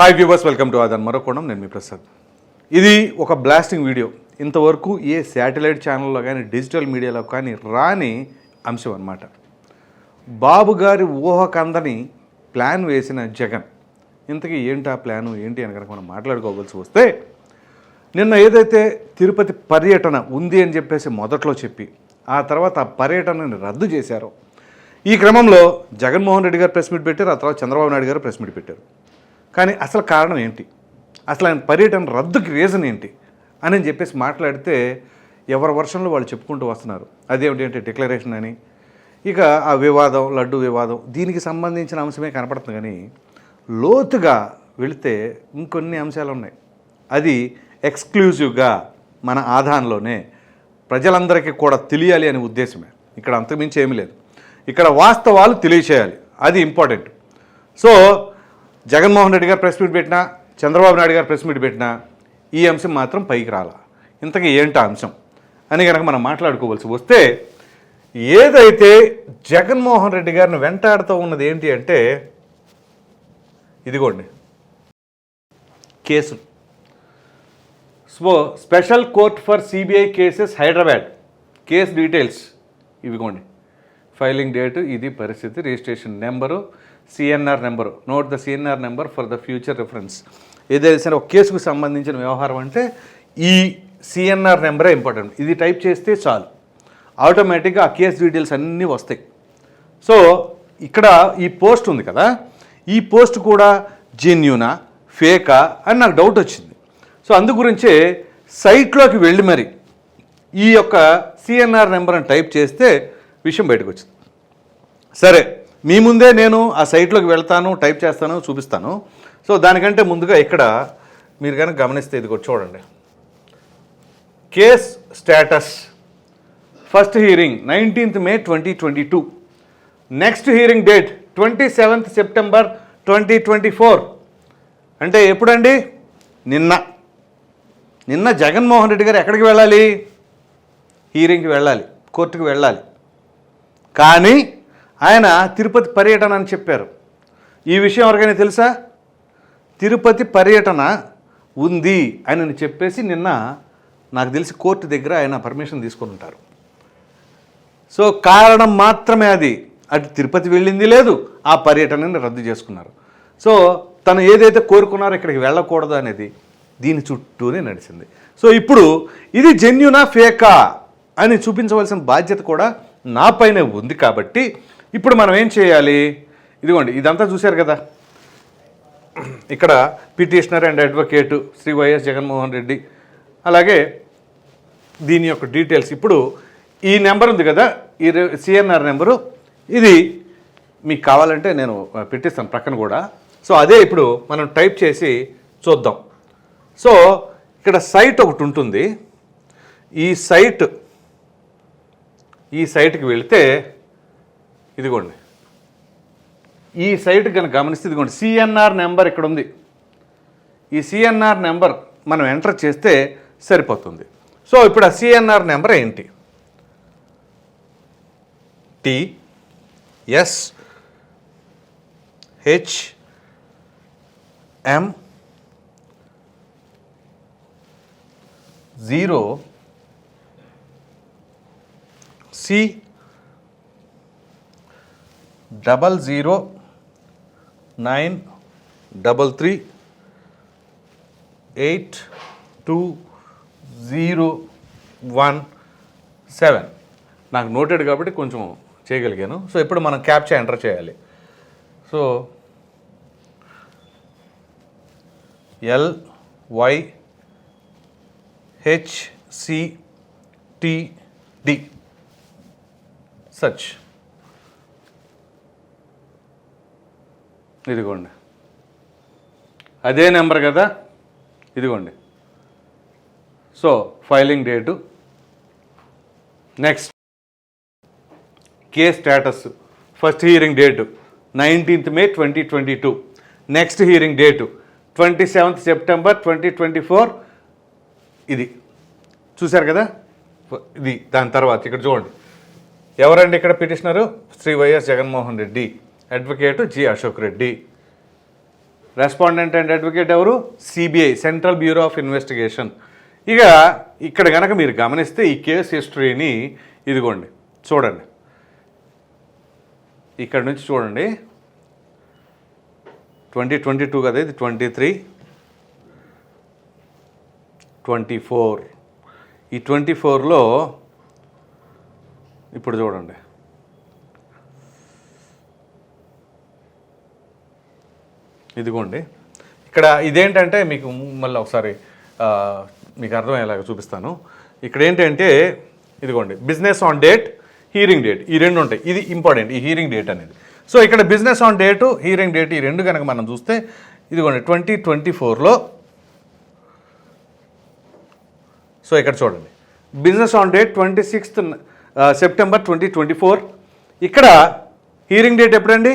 Hi viewers welcome to Aadhan మరొకోణం నేను మీ ప్రసాద్. ఇది ఒక బ్లాస్టింగ్ వీడియో ఇంతవరకు ఏ శాటిలైట్ ఛానల్లో కానీ డిజిటల్ మీడియాలో కానీ రాని అంశం అన్నమాట. బాబు గారి ఊహకందని ప్లాన్ వేసిన జగన్. ఇంతకీ ఏంటి ఆ ప్లాను ఏంటి అని కనుక మనం మాట్లాడుకోవాల్సి వస్తే నిన్న ఏదైతే తిరుపతి పర్యటన ఉంది అని చెప్పేసి మొదట్లో చెప్పి ఆ తర్వాత ఆ పర్యటనని రద్దు చేశారో ఈ క్రమంలో జగన్మోహన్ రెడ్డి గారు ప్రెస్ మీట్ పెట్టారు ఆ తర్వాత చంద్రబాబు నాయుడు గారు ప్రెస్ మీట్ పెట్టారు. కానీ అసలు కారణం ఏంటి? అసలు ఆయన పర్యటన రద్దుకి రీజన్ ఏంటి? అని చెప్పేసి మాట్లాడితే ఎవరి వర్షంలో వాళ్ళు చెప్పుకుంటూ వస్తున్నారు. అదేమిటి అంటే డిక్లరేషన్ అని. ఇక ఆ వివాదం లడ్డు వివాదం దీనికి సంబంధించిన అంశమే కనపడుతుంది కానీ లోతుగా వెళితే ఇంకొన్ని అంశాలు ఉన్నాయి. అది ఎక్స్క్లూజివ్గా మన ఆధారంలోనే ప్రజలందరికీ కూడా తెలియాలి అనే ఉద్దేశమే. ఇక్కడ అంతకుమించి ఏమీ లేదు. ఇక్కడ వాస్తవాలు తెలియచేయాలి. అది ఇంపార్టెంట్ సో జగన్మోహన్ రెడ్డి గారు ప్రెస్ మీట్ పెట్టినా చంద్రబాబు నాయుడు గారు ప్రెస్ మీట్ పెట్టినా ఈ అంశం మాత్రం పైకి రాలా. ఇంతకీ ఏంటి అంశం? అని కనుక మనం మాట్లాడుకోవాల్సి వస్తే ఏదైతే జగన్మోహన్ రెడ్డి గారిని వెంటాడుతూ ఉన్నది ఏంటి అంటే ఇదిగోండి కేసులు. So special court for CBI cases Hyderabad. Case details. ఇవిగోండి. Filing date ఇది పరిస్థితి registration number CNR number note the CNR number for the future reference ఏదైనా సరే ఒక కేసుకు సంబంధించిన వ్యవహారం అంటే ఈ సిఎన్ఆర్ నెంబరే ఇంపార్టెంట్ ఇది టైప్ చేస్తే చాలు. ఆటోమేటిక్గా ఆ కేసు డీటెయిల్స్ అన్నీ వస్తాయి. సో ఇక్కడ ఈ పోస్ట్ ఉంది కదా? ఈ పోస్ట్ కూడా జెన్యునా ఫేకా అని నాకు డౌట్ వచ్చింది. సో అందు గురించే సైట్లోకి వెళ్ళి మరి ఈ యొక్క సిఎన్ఆర్ నెంబర్ అని టైప్ చేస్తే విషయం బయటకు వచ్చింది. సరే మీ ముందే నేను ఆ సైట్లోకి వెళ్తాను టైప్ చేస్తాను చూపిస్తాను. సో దానికంటే ముందుగా ఇక్కడ మీరు కనుక గమనిస్తే ఇది కూడా చూడండి. Case status. First hearing nineteenth May twenty twenty two. Next hearing date twenty seventh September twenty twenty four. అంటే ఎప్పుడండి? నిన్న. నిన్న జగన్మోహన్ రెడ్డి గారు ఎక్కడికి వెళ్ళాలి? హీరింగ్కి వెళ్ళాలి కోర్టుకు వెళ్ళాలి. కానీ ఆయన తిరుపతి పర్యటన అని చెప్పారు. ఈ విషయం ఎవరికైనా తెలుసా? తిరుపతి పర్యటన ఉంది అని చెప్పేసి నిన్న నాకు తెలిసి కోర్టు దగ్గర ఆయన పర్మిషన్ తీసుకొని ఉంటారు. సో కారణం మాత్రమే అది. అటు తిరుపతి వెళ్ళింది లేదు ఆ పర్యటనని రద్దు చేసుకున్నారు. సో తను ఏదైతే కోరుకున్నారో ఇక్కడికి వెళ్ళకూడదు అనేది దీని చుట్టూనే నడిచింది. సో ఇప్పుడు ఇది జెన్యునా ఫేకా అని చూపించవలసిన బాధ్యత కూడా నా పైనే ఉంది కాబట్టి ఇప్పుడు మనం ఏం చేయాలి? ఇదిగోండి ఇదంతా చూశారు కదా. ఇక్కడ petitioner and advocate Shri YS Jaganmohan Reddy. అలాగే దీని యొక్క డీటెయిల్స్. ఇప్పుడు ఈ నెంబర్ ఉంది కదా ఈ సిఎన్ఆర్ నెంబరు. ఇది మీకు కావాలంటే నేను పెట్టిస్తాను ప్రక్కన కూడా. సో అదే ఇప్పుడు మనం టైప్ చేసి చూద్దాం. సో ఇక్కడ సైట్ ఒకటి ఉంటుంది. ఈ సైట్ ఈ సైట్కి వెళితే ఇదిగోండి. ఈ సైట్ కనుక గమనిస్తే ఇదిగోండి సిఎన్ఆర్ నెంబర్ ఇక్కడ ఉంది. ఈ సిఎన్ఆర్ నెంబర్ మనం ఎంటర్ చేస్తే సరిపోతుంది. సో ఇప్పుడు ఆ సిఎన్ఆర్ నెంబర్ ఏంటి? T S H M zero C double zero nine double three eight two zero one seven. నాకు నోటెడ్ కాబట్టి కొంచెం చేయగలిగాను. సో ఇప్పుడు మనం క్యాప్చా ఎంటర్ చేయాలి. So L Y H C T D. Such. ఇదిగోండి. అదే నెంబర్ కదా? ఇదిగోండి. So filing date. Next. Case status. First hearing date. Nineteenth May twenty twenty two. Next hearing date. Twenty seventh September twenty twenty four. ఇది. చూశారు కదా? ఇది. దాని తర్వాత ఇక్కడ చూడండి. ఎవరండి ఇక్కడ petitioner? Shri YS Jaganmohan Reddy. Advocate G Ashok Reddy. Respondent and advocate ఎవరు? CBI central bureau of investigation ఇక ఇక్కడ కనుక మీరు గమనిస్తే ఈ కేసు హిస్టరీని ఇదిగోండి చూడండి. ఇక్కడ నుంచి చూడండి. ట్వంటీ ట్వంటీ టూ కదా ఇది? Twenty three. Twenty four. ఈ ట్వంటీ ఫోర్లో ఇప్పుడు చూడండి. ఇదిగోండి. ఇక్కడ ఇదేంటంటే మీకు మళ్ళీ ఒకసారి మీకు అర్థమయ్యేలాగా చూపిస్తాను. ఇక్కడ ఏంటంటే ఇదిగోండి business on date hearing date ఈ రెండు ఉంటాయి. ఇది ఇంపార్టెంట్ ఈ హీరింగ్ డేట్ అనేది. సో ఇక్కడ business on date hearing date ఈ రెండు కనుక మనం చూస్తే ఇదిగోండి ట్వంటీ ట్వంటీ ఫోర్లో సో ఇక్కడ చూడండి. Business on date twenty sixth September twenty twenty four ఇక్కడ హీరింగ్ డేట్ ఎప్పుడండి?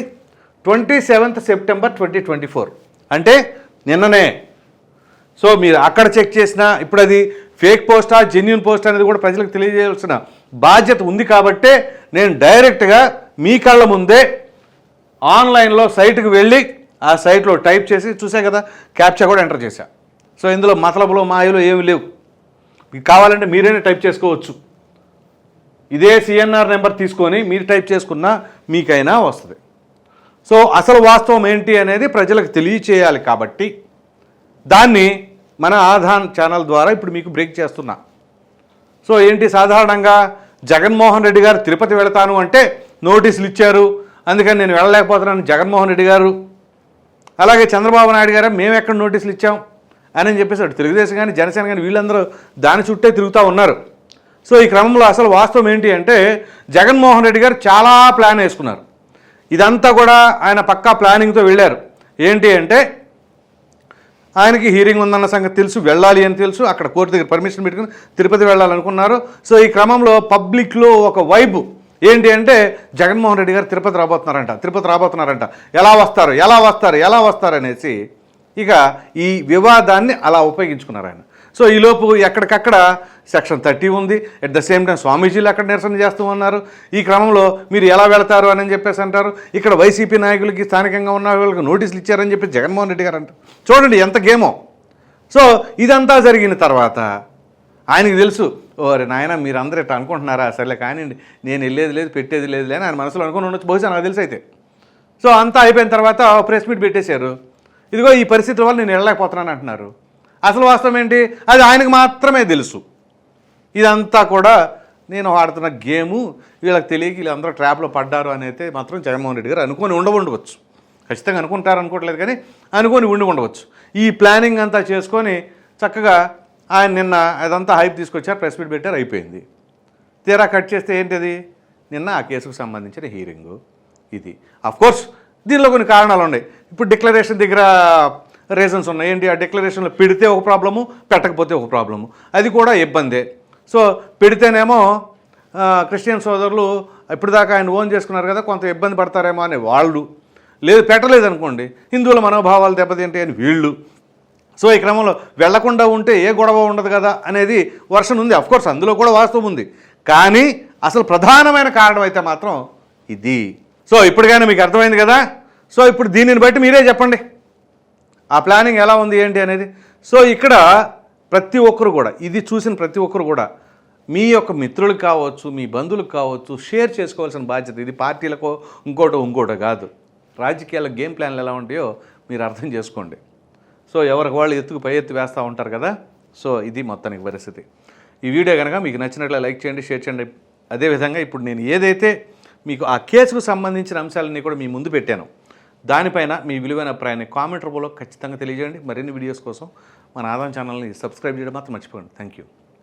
Twenty seventh September twenty twenty four. అంటే నిన్ననే. సో మీరు అక్కడ చెక్ చేసినా ఇప్పుడు అది ఫేక్ పోస్టా జెన్యున్ పోస్ట్ అనేది కూడా ప్రజలకు తెలియజేయాల్సిన బాధ్యత ఉంది కాబట్టే నేను డైరెక్ట్గా మీ కళ్ళ ముందే ఆన్లైన్లో సైట్కి వెళ్ళి ఆ సైట్లో టైప్ చేసి చూసే కదా క్యాప్చా కూడా ఎంటర్ చేశా. సో ఇందులో మతలబులో మాయలు ఏమి లేవు. మీకు కావాలంటే మీరైనా టైప్ చేసుకోవచ్చు. ఇదే సిఎన్ఆర్ నెంబర్ తీసుకొని మీరు టైప్ చేసుకున్నా మీకైనా వస్తుంది. సో అసలు వాస్తవం ఏంటి అనేది ప్రజలకు తెలియచేయాలి కాబట్టి దాన్ని మన ఆధాన్ ఛానల్ ద్వారా ఇప్పుడు మీకు బ్రేక్ చేస్తున్నా. సో ఏంటి సాధారణంగా జగన్మోహన్ రెడ్డి గారు తిరుపతి వెళతాను అంటే నోటీసులు ఇచ్చారు. అందుకని నేను వెళ్ళలేకపోతున్నాను జగన్మోహన్ రెడ్డి గారు. అలాగే చంద్రబాబు నాయుడు గారు మేము ఎక్కడ నోటీసులు ఇచ్చాం? అని చెప్పేసి అటు తెలుగుదేశం కానీ జనసేన కానీ వీళ్ళందరూ దాని చుట్టే తిరుగుతూ ఉన్నారు. సో ఈ క్రమంలో అసలు వాస్తవం ఏంటి అంటే జగన్మోహన్ రెడ్డి గారు చాలా ప్లాన్ వేసుకున్నారు. ఇదంతా కూడా ఆయన పక్కా ప్లానింగ్తో వెళ్ళారు. ఏంటి అంటే ఆయనకి హీరింగ్ ఉందన్న సంగతి తెలుసు వెళ్ళాలి అని తెలుసు అక్కడ కోర్టు దగ్గర పర్మిషన్ పెట్టుకుని తిరుపతి వెళ్ళాలనుకున్నారు. సో ఈ క్రమంలో పబ్లిక్లో ఒక వైబు ఏంటి అంటే జగన్మోహన్ రెడ్డి గారు తిరుపతి రాబోతున్నారంట తిరుపతి రాబోతున్నారంట. ఎలా వస్తారు ఎలా వస్తారు ఎలా వస్తారు అనేసి ఇక ఈ వివాదాన్ని అలా ఉపయోగించుకున్నారు ఆయన. సో ఈలోపు ఎక్కడికక్కడ సెక్షన్ థర్టీ ఉంది. అట్ ద సేమ్ టైం స్వామీజీలు అక్కడ నిరసన చేస్తూ ఉన్నారు. ఈ క్రమంలో మీరు ఎలా వెళతారు అని చెప్పేసి అంటారు. ఇక్కడ వైసీపీ నాయకులకి స్థానికంగా ఉన్న వాళ్ళకి నోటీసులు ఇచ్చారని చెప్పి జగన్మోహన్ రెడ్డి గారు అంటారు. చూడండి ఎంత గేమో. సో ఇదంతా జరిగిన తర్వాత ఆయనకి తెలుసు ఓరే నాయన మీరు అందరూ ఇట్లా అనుకుంటున్నారా? సర్లే కానివ్వండి నేను వెళ్ళేది లేదు పెట్టేది లేదు అని ఆయన మనసులో అనుకుని ఉండొచ్చు. బహుశా నాకు తెలిసి అయితే. సో అంతా అయిపోయిన తర్వాత ప్రెస్ మీట్ పెట్టేశారు. ఇదిగో ఈ పరిస్థితుల వల్ల నేను వెళ్ళలేకపోతున్నాను అంటున్నారు. అసలు వాస్తవం ఏంటి? అది ఆయనకు మాత్రమే తెలుసు. ఇదంతా కూడా నేను ఆడుతున్న గేము. వీళ్ళకి తెలియక వీళ్ళందరూ ట్రాప్లో పడ్డారు అని అయితే మాత్రం జగన్మోహన్ రెడ్డి గారు అనుకొని ఉండవుండవచ్చు ఖచ్చితంగా అనుకుంటారు అనుకోవట్లేదు కానీ అనుకొని ఉండి ఉండవచ్చు. ఈ ప్లానింగ్ అంతా చేసుకొని చక్కగా ఆయన నిన్న అదంతా హైప్ తీసుకొచ్చారు ప్రెస్ మీట్ పెట్టారు అయిపోయింది. తీరా కట్ చేస్తే ఏంటిది? నిన్న ఆ కేసుకు సంబంధించిన హీరింగు. ఇది. కోర్స్ దీనిలో కొన్ని కారణాలు ఉన్నాయి. ఇప్పుడు డిక్లరేషన్ దగ్గర రీజన్స్ ఉన్నాయి. ఏంటి? ఆ డిక్లరేషన్లో పెడితే ఒక ప్రాబ్లము పెట్టకపోతే ఒక ప్రాబ్లము. అది కూడా ఇబ్బందే. సో పెడితేనేమో క్రిస్టియన్ సోదరులు ఇప్పటిదాకా ఆయన ఓన్ చేసుకున్నారు కదా కొంత ఇబ్బంది పడతారేమో అనే వాళ్ళు. లేదు పెట్టలేదు అనుకోండి హిందువుల మనోభావాలు దెబ్బతింటే అని వీళ్ళు. సో ఈ క్రమంలో వెళ్ళకుండా ఉంటే ఏ గొడవ ఉండదు కదా అనేది వర్షన్ ఉంది. కోర్స్ అందులో కూడా వాస్తవం ఉంది. కానీ అసలు ప్రధానమైన కారణం అయితే మాత్రం ఇది. సో ఇప్పటికైనా మీకు అర్థమైంది కదా? సో ఇప్పుడు దీనిని బట్టి మీరే చెప్పండి. ఆ ప్లానింగ్ ఎలా ఉంది ఏంటి అనేది? సో ఇక్కడ ప్రతి ఒక్కరు కూడా ఇది చూసిన ప్రతి ఒక్కరు కూడా మీ యొక్క మిత్రులకు కావచ్చు మీ బంధువులకు కావచ్చు షేర్ చేసుకోవాల్సిన బాధ్యత ఇది పార్టీలకో ఇంకోటో ఇంకోటో కాదు. రాజకీయాల గేమ్ ప్లాన్లు ఎలా ఉంటాయో మీరు అర్థం చేసుకోండి. సో ఎవరికి వాళ్ళు ఎత్తుకు పై ఎత్తు వేస్తూ ఉంటారు కదా? సో ఇది మొత్తానికి పరిస్థితి. ఈ వీడియో కనుక మీకు నచ్చినట్లు లైక్ చేయండి షేర్ చేయండి. అదేవిధంగా ఇప్పుడు నేను ఏదైతే మీకు ఆ కేసుకు సంబంధించిన అంశాలన్నీ కూడా మీ ముందు పెట్టాను దానిపైన మీ విలువైన అభిప్రాయాన్ని కామెంట్ రూపంలో ఖచ్చితంగా తెలియజేయండి. మరిన్ని వీడియోస్ కోసం మన ఆదాయం ఛానల్ని సబ్స్క్రైబ్ చేయడం మాత్రం మర్చిపోండి థ్యాంక్ యూ